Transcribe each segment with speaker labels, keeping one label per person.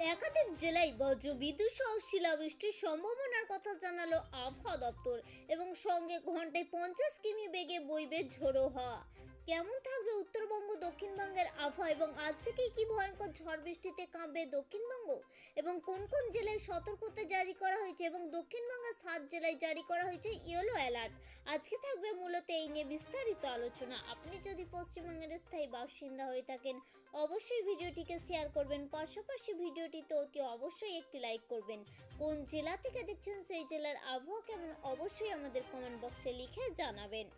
Speaker 1: একাধিক জেলায় বজ্রবিদ্যুৎ সহ শিলাবৃষ্টির সম্ভাবনার কথা জানালো আবহাওয়া দপ্তর এবং সঙ্গে ঘন্টায় পঞ্চাশ কিমি বেগে বইবে ঝোড়ো হওয়া। কেমন থাকবে উত্তরবঙ্গ, দক্ষিণবঙ্গের আবহাওয়া এবং আজ থেকেই কি ভয়ঙ্কর ঝড় বৃষ্টিতে কাঁপবে দক্ষিণবঙ্গ? এবং কোন কোন জেলায় সতর্কতা জারি করা হয়েছে এবং দক্ষিণবঙ্গের সাত জেলায় জারি করা হয়েছে ইয়েলো অ্যালার্ট আজকে থাকবে মূলত এই নিয়ে বিস্তারিত আলোচনা। আপনি যদি পশ্চিমবঙ্গের স্থায়ী বাসিন্দা হয়ে থাকেন, অবশ্যই ভিডিওটিকে শেয়ার করবেন। পাশাপাশি ভিডিওটিতে অতি অবশ্যই একটি লাইক করবেন। কোন জেলা থেকে দেখছেন সেই জেলার আবহাওয়া কেমন, অবশ্যই আমাদের কমেন্ট বক্সে লিখে জানাবেন।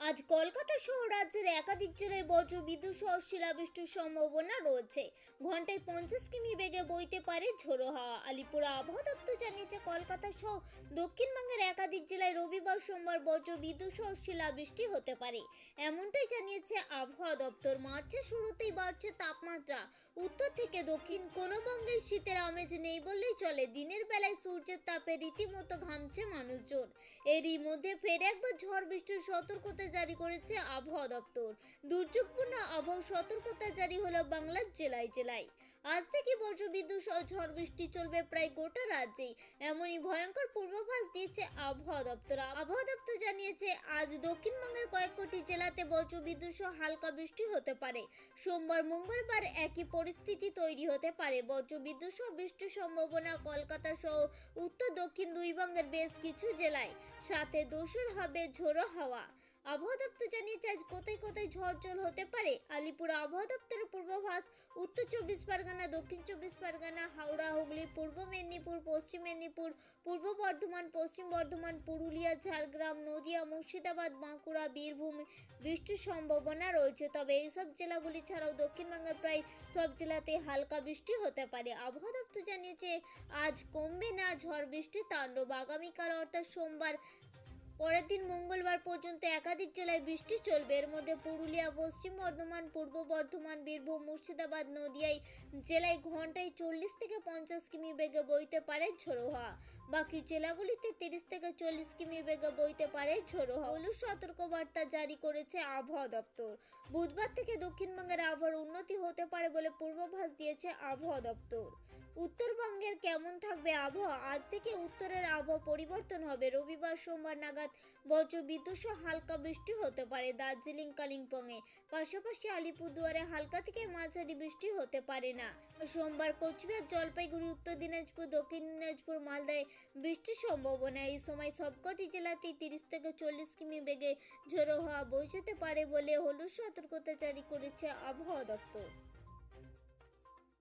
Speaker 1: আজ কলকাতা সহ রাজ্যের একাধিক জেলায় বজ্র, বিদ্যুৎ সহ শিলাবৃষ্টির সম্ভাবনা রয়েছে। ঘন্টায় পঞ্চাশ কিমি বেগে বইতে পারে ঝোড়ো হাওয়া। আলিপুর আবহাওয়া দপ্তর জানিয়েছে, কলকাতা সহ দক্ষিণবঙ্গের একাধিক জেলায় রবিবার, সোমবার বজ্র, বিদ্যুৎ সহ শিলাবৃষ্টি হতে পারে। এমনটাই জানিয়েছে আবহাওয়া দপ্তর। মার্চের শুরুতেই বাড়ছে তাপমাত্রা। উত্তর থেকে দক্ষিণ কোনো বঙ্গের শীতের আমেজ নেই বললেই চলে। দিনের বেলায় সূর্যের তাপে রীতিমতো ঘামছে মানুষজন। এরই মধ্যে ফের একবার ঝড় বৃষ্টির সতর্কতা জারি করেছে আবহাওয়া দপ্তর। দুর্যোগপূর্ণ আবহাওয়া সতর্কতা জারি হলো বাংলার জেলায় জেলায়। আজ থেকে বজ্রবিদ্যুৎ সহ ঝড় বৃষ্টি চলবে প্রায় গোটা রাজ্যেই। এমনই ভয়ঙ্কর পূর্বাভাস দিয়েছে আবহাওয়া দপ্তর। আবহাওয়া দপ্তর জানিয়েছে, আজ দক্ষিণবঙ্গের কয়েক কোটি জেলাতে বজ্রবিদ্যুৎ সহ হালকা বৃষ্টি হতে পারে। সোমবার, মঙ্গলবার একই পরিস্থিতি তৈরি হতে পারে। বজ্রবিদ্যুৎ সহ বৃষ্টির সম্ভাবনা কলকাতা সহ উত্তর দক্ষিণ দুই বঙ্গের বেশ কিছু জেলায়। সাথে দোসর হবে ঝোড়ো হাওয়া। আবহাওয়া দপ্তর জানিয়েছে, আজ কোথায় কোথায় ঝড় জল হতে পারে? আলিপুর আবহাওয়া দপ্তরের পূর্বাভাস, উত্তর চব্বিশ পরগনা, দক্ষিণ চব্বিশ পরগনা, হাওড়া, হুগলি, পূর্ব মেদিনীপুর, পশ্চিম মেদিনীপুর, পূর্ব বর্ধমান, পশ্চিম বর্ধমান, পুরুলিয়া, ঝাড়গ্রাম, নদিয়া, মুর্শিদাবাদ, বাঁকুড়া, বীরভূম, বৃষ্টির সম্ভাবনা রয়েছে। তবে এইসব জেলাগুলি ছাড়াও দক্ষিণবঙ্গের প্রায় সব জেলাতে হালকা বৃষ্টি হতে পারে। আবহাওয়া দপ্তর জানিয়েছে, আজ কমবে না ঝড় বৃষ্টির তাণ্ডব। আগামীকাল অর্থাৎ সোমবার পরের দিন মঙ্গলবার পর্যন্ত একাধিক জেলায় বৃষ্টি চলবে। এর মধ্যে পুরুলিয়া, পশ্চিম বর্ধমান, পূর্ব বর্ধমান, বীরভূম, মুর্শিদাবাদ, নদিয়ায় জেলায় ঘন্টায় চল্লিশ থেকে পঞ্চাশ কিমি বেগে বইতে পারে ঝোড়ো হওয়া বাকি জেলাগুলিতে তিরিশ থেকে চল্লিশ কিমি বেগে বইতে পারে ঝোড়ো হওয়া হলুদ সতর্কবার্তা জারি করেছে আবহাওয়া দপ্তর। বুধবার থেকে দক্ষিণবঙ্গের আবহাওয়ার উন্নতি হতে পারে বলে পূর্বাভাস দিয়েছে আবহাওয়া দপ্তর। উত্তরবঙ্গের কেমন থাকবে আবহাওয়া? আজ থেকে উত্তরের আবহাওয়া পরিবর্তন হবে। রবিবার, সোমবার নাগাদ বজ্র বিদ্যুৎ সহ হালকা বৃষ্টি হতে পারে দার্জিলিং, কালিম্পংয়ে। পাশাপাশি আলিপুরদুয়ারে হালকা থেকে মাঝারি বৃষ্টি হতে পারে না। সোমবার কোচবিহার, জলপাইগুড়ি, উত্তর দিনাজপুর, দক্ষিণ দিনাজপুর, মালদায় বৃষ্টির সম্ভাবনা। এই সময় সবকটি জেলাতেই তিরিশ থেকে চল্লিশ কিমি বেগে ঝোড়ো হওয়া বসতে পারে বলে হলুদ সতর্কতা জারি করেছে আবহাওয়া দপ্তর।